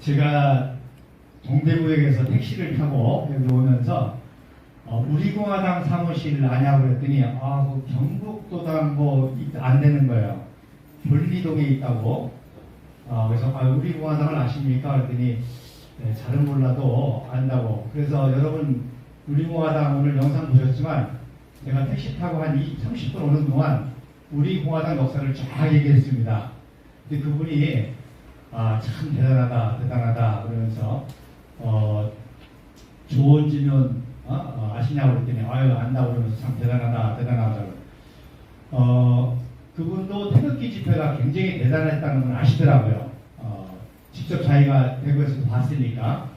제가 동대구역에서 택시를 타고 여기 오면서 어, 우리공화당 사무실 아냐고 그랬더니 아, 그 경북도당 뭐안 되는 거예요. 분리동에 있다고. 아, 그래서 아, 우리공화당을 아십니까? 그랬더니 네, 잘은 몰라도 안다고. 그래서 여러분 우리공화당 오늘 영상 보셨지만 제가 택시 타고 한 20, 30분 오는 동안 우리공화당 역사를 쫙 얘기했습니다. 근데 그분이 아, 참 대단하다, 대단하다 그러면서 어, 조원지면 어? 어, 아시냐고 그랬더니 아유 안다고 그러면서 참 대단하다, 대단하다고. 어, 그분도 태극기 집회가 굉장히 대단했다는 걸 아시더라고요. 어, 직접 자기가 대구에서 봤으니까.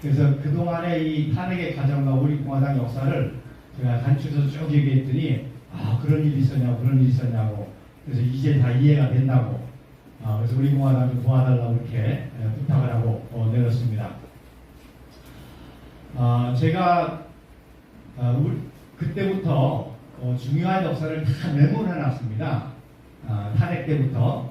그래서 그동안의 이 탄핵의 과정과 우리 공화당 역사를 제가 단추에서 쭉 얘기했더니 아 그런 일이 있었냐고 그런 일이 있었냐고 그래서 이제 다 이해가 된다고 아, 그래서 우리 공화당 좀 도와달라고 이렇게 예, 부탁을 하고 어, 내렸습니다. 아, 제가 아, 우- 그때부터 어, 중요한 역사를 다 메모를 해놨습니다. 아, 탄핵 때부터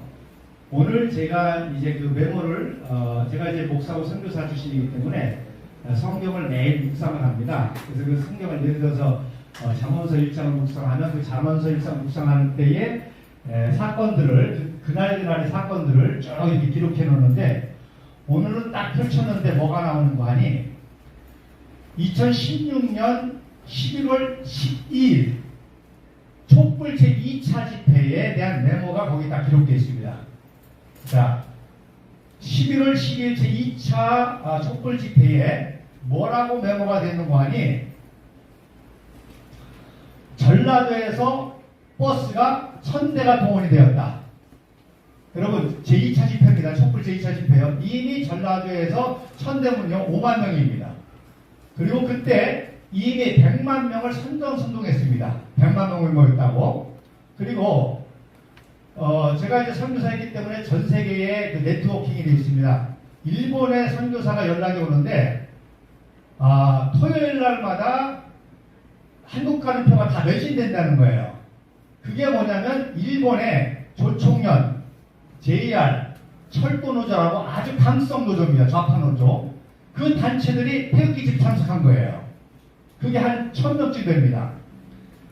오늘 제가 이제 그 메모를 어, 제가 이제 목사고 선교사 출신이기 때문에 어, 성경을 매일 묵상을 합니다. 그래서 그 성경을 예를 들어서 어, 잠언서 1장을 묵상하면 그 잠언서 1장 묵상하는 때에 에, 사건들을 그- 그날 그날의 사건들을 쭉 이렇게 기록해 놓는데 오늘은 딱 펼쳤는데 뭐가 나오는 거 아니? 2016년 11월 12일 촛불 제2차 집회에 대한 메모가 거기 딱 기록되어 있습니다. 자, 11월 12일 제2차 아, 촛불 집회에 뭐라고 메모가 되는 거 아니? 전라도에서 버스가 천 대가 동원이 되었다. 여러분 제2차 집회입니다. 촛불 제2차 집회요. 이미 전라도에서 천대문요 5만 명입니다. 그리고 그때 이미 100만 명을 선정 선동했습니다. 100만 명을 모였다고. 그리고 어, 제가 이제 선교사이기 때문에 전 세계에 그 네트워킹이 되어 있습니다. 일본의 선교사가 연락이 오는데 아, 토요일 날마다 한국 가는 표가 다 매진된다는 거예요. 그게 뭐냐면 일본의 조총련, JR, 철도노조라고 아주 강성 노조입니다. 좌파 노조. 그 단체들이 태극기 집 참석한 거예요. 그게 한 천명쯤 됩니다.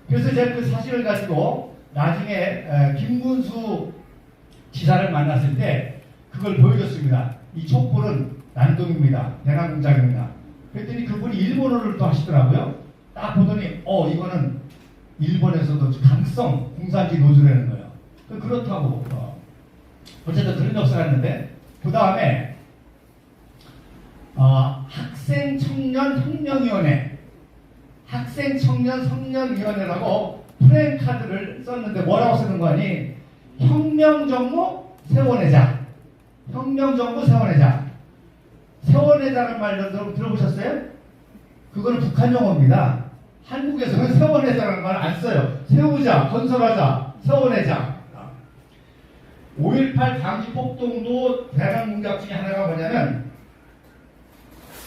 그래서 제가 그 사실을 가지고 나중에 에, 김문수 지사를 만났을 때 그걸 보여줬습니다. 이 촛불은 난동입니다. 대남공장입니다. 그랬더니 그분이 일본어를 또 하시더라고요. 딱 보더니 어 이거는 일본에서도 강성 공산주의 노조라는 거예요. 그 그렇다고 어. 어쨌든 그런 역사가 있는데 그 다음에 어, 학생 청년 혁명위원회 학생 청년 성년위원회라고 프랭카드를 썼는데 뭐라고 쓰는 거 아니? 혁명정무 세원회장 혁명정무 세원회장 세원회장은 말 들어보셨어요? 그거는 북한 용어입니다. 한국에서는 세원회장이라는 말 안 써요. 세우자, 건설하자, 세원회장. 5.18 당시 폭동도 대량 공작 중에 하나가 뭐냐면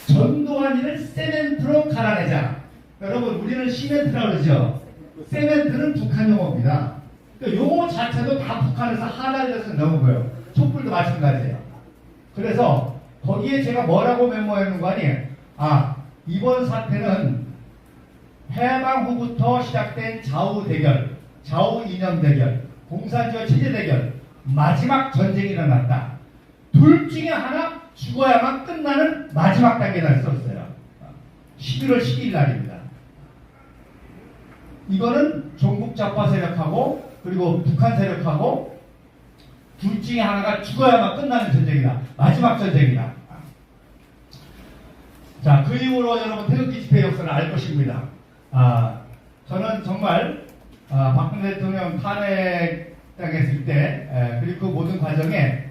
전두환이를 세멘트로 갈아내자. 여러분 우리는 시멘트라고 그러죠. 세멘트는 북한 용어입니다. 그러니까 용어 자체도 다 북한에서 하나에서 넣은 거예요. 촛불도 마찬가지예요. 그래서 거기에 제가 뭐라고 메모했는 거 아니에요? 아 이번 사태는 해방 후부터 시작된 좌우 대결, 좌우 이념 대결, 공산주의 체제 대결, 마지막 전쟁이 일어났다. 둘 중에 하나 죽어야만 끝나는 마지막 단계를 썼어요. 11월 12일 날입니다. 이거는 종북 좌파 세력하고 그리고 북한 세력하고 둘 중에 하나가 죽어야만 끝나는 전쟁이다. 마지막 전쟁이다. 자, 그 이후로 여러분 태극기 집회 역사를 알 것입니다. 아, 저는 정말 아, 박근혜 대통령 탄핵 당했을 때 에, 그리고 그 모든 과정에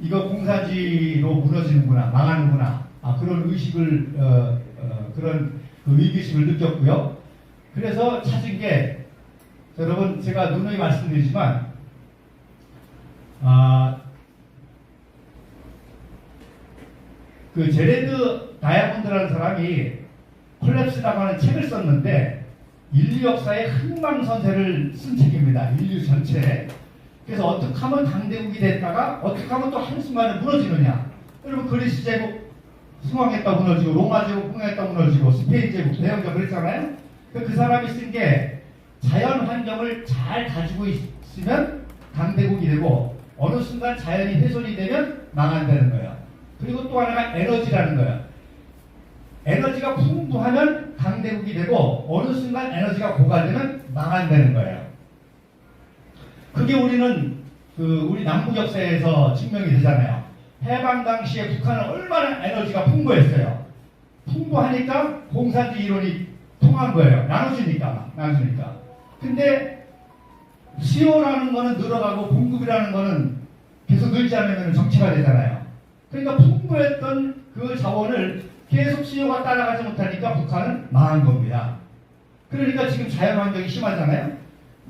이거 공사지로 무너지는구나, 망하는구나, 아, 그런 의식을 어, 어, 그런 그 위기심을 느꼈고요. 그래서 찾은 게 여러분 제가 누누이 말씀드리지만 아, 그 제레드 다이아몬드라는 사람이 콜랩스라고 하는 책을 썼는데 인류 역사의 흥망선쇠를 쓴 책입니다. 인류 전체에. 그래서 어떻게 하면 강대국이 됐다가 어떻게 하면 또 한순간에 무너지느냐. 여러분 그리스 제국 승왕했다 무너지고 로마 제국 흥했다 무너지고 스페인 제국 대영정 그랬잖아요. 그, 그 사람이 쓴 게 자연 환경을 잘 가지고 있으면 강대국이 되고 어느 순간 자연이 훼손이 되면 망한다는 거예요. 그리고 또 하나가 에너지라는 거예요. 에너지가 풍부하면 강대국이 되고 어느 순간 에너지가 고갈되면 망한다는 거예요. 그게 우리는 그 우리 남북 역사에서 증명이 되잖아요. 해방 당시에 북한은 얼마나 에너지가 풍부했어요. 풍부하니까 공산주의 이론이 통한 거예요. 나눠주니까, 나눠주니까. 근데 수요라는 거는 늘어가고 공급이라는 거는 계속 늘지 않으면 정체가 되잖아요. 그러니까 풍부했던 그 자원을 계속 수요가 따라가지 못하니까 북한은 망한 겁니다. 그러니까 지금 자연환경이 심하잖아요.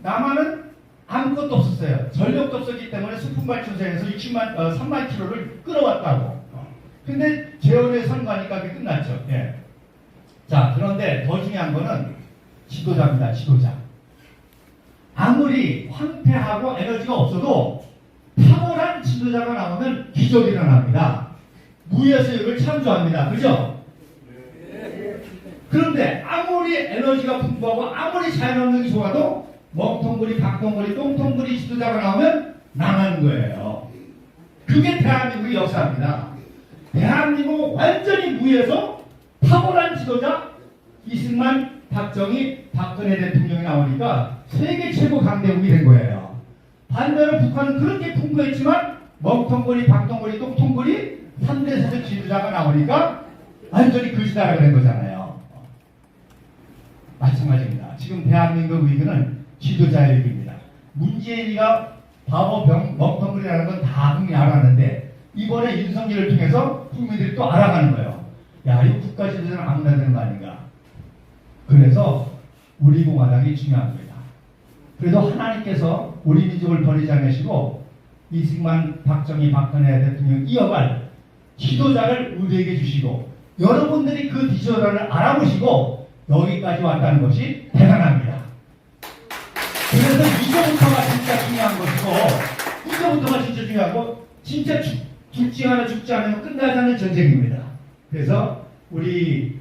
남한은 아무것도 없었어요. 전력도 없었기 때문에 수풍발전소에서 60만, 어, 3만 킬로를 끌어왔다고. 어. 근데 재원에 선거하니까 그게 끝났죠. 예. 자, 그런데 더 중요한 거는 지도자입니다. 지도자. 아무리 황폐하고 에너지가 없어도 탁월한 지도자가 나오면 기적이 일어납니다. 무예수역을 창조합니다. 그죠? 그런데 아무리 에너지가 풍부하고 아무리 자연환경이 좋아도 멍텅구리, 박통구리, 똥통구리 지도자가 나오면 망하는 거예요. 그게 대한민국의 역사입니다. 대한민국 완전히 무에서 탁월한 지도자 이승만, 박정희, 박근혜 대통령이 나오니까 세계 최고 강대국이 된 거예요. 반대로 북한은 그렇게 풍부했지만 멍텅구리, 박통구리, 똥통구리 3대 세계 지도자가 나오니까 완전히 그지다라가 된 거잖아요. 마찬가지입니다. 지금 대한민국 위기는 지도자의 위기입니다. 문재인이가 바보 병 멍텅구리라는 건 다 국민이 알았는데 이번에 윤석열을 통해서 국민들이 또 알아가는 거예요. 야, 이 국가 지도자는 아무나 되는 거 아닌가. 그래서 우리 공화당이 중요합니다. 그래도 하나님께서 우리 민족을 버리지 않으시고 이승만, 박정희, 박근혜 대통령 이어갈 지도자를 우리에게 주시고 여러분들이 그 지도자를 알아보시고 여기까지 왔다는 것이 대단합니다. 그래서 이거부터가 진짜 중요한 것이고 이거부터가 진짜 중요하고 진짜 죽, 죽지 않아 죽지 않으면 끝나지 않는 전쟁입니다. 그래서 우리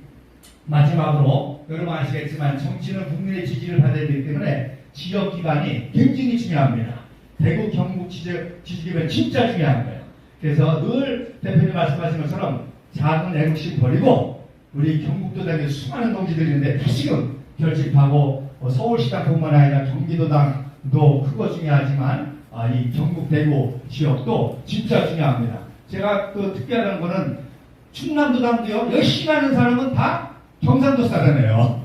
마지막으로 여러분 아시겠지만 정치는 국민의 지지를 받아야 되기 때문에 지역 기반이 굉장히 중요합니다. 대구 경북 지적, 지지기반 진짜 중요한 거예요. 그래서 늘 대표님 말씀하신 것처럼 작은 애국심 버리고 우리 경북도당에 수많은 동지들이 있는데 다시금 결집하고 어, 서울시당뿐만 아니라 경기도당도 크고 중요하지만 아, 이 경북 대구 지역도 진짜 중요합니다. 제가 또 특별한 거는 충남도당도요 열심히 하는 사람은 다 경상도 사람이에요.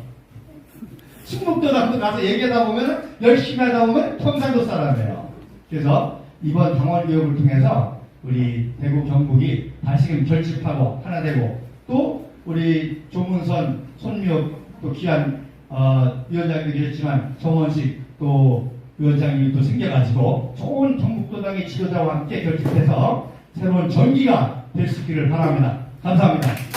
충북도당도 가서 얘기하다 보면 열심히 하다 보면 경상도 사람이에요. 그래서 이번 당원 교육을 통해서 우리 대구 경북이 다시금 결집하고 하나 되고 또 우리 조문선 손미호 또 귀한 어, 위원장님도 계셨지만 정원식 또 위원장님이 또 생겨가지고 좋은 경북도당의 지도자와 함께 결집해서 새로운 전기가 될 수 있기를 바랍니다. 감사합니다.